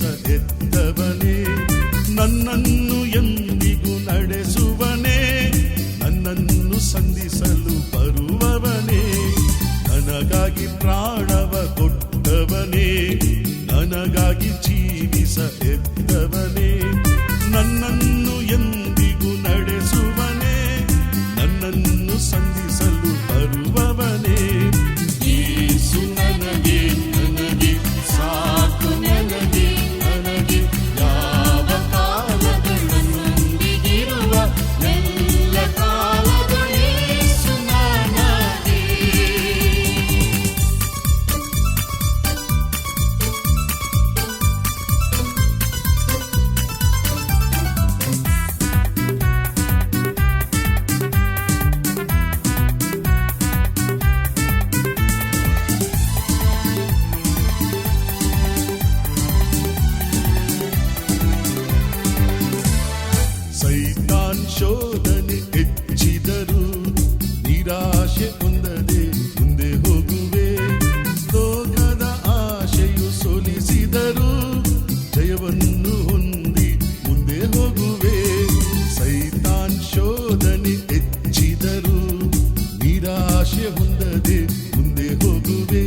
ಜೀವಿಸ ಎತ್ತವನೇ ನನ್ನನ್ನು ಎಂದಿಗೂ ನಡೆಸುವನೇ, ನನ್ನನ್ನು ಸಂಧಿಸಲು ಬರುವವನೇ, ನನಗಾಗಿ ಪ್ರಾಣವ ಕೊಟ್ಟವನೇ, ನನಗಾಗಿ ಜೀವಿಸ ಎತ್ತವನೇ ನನ್ನನ್ನು ಎಂದಿಗೂ ನಡೆಸುವನೇ, ನನ್ನನ್ನು ಸಂಧಿಸಲು ಶೋಧನೆ ಹೆಚ್ಚಿದರು ನಿರಾಶೆ ಹೊಂದದೆ ಮುಂದೆ ಹೋಗುವೆ ಲೋಕದ ಆಶೆಯು ಸೋಲಿಸಿದರು ಜಯವನ್ನು ಹೊಂದಿ ಮುಂದೆ ಹೋಗುವೆ ಸೈತಾನ್ ಶೋಧನೆ ಹೆಚ್ಚಿದರು ನಿರಾಶೆ ಹೊಂದದೆ ಮುಂದೆ ಹೋಗುವೆ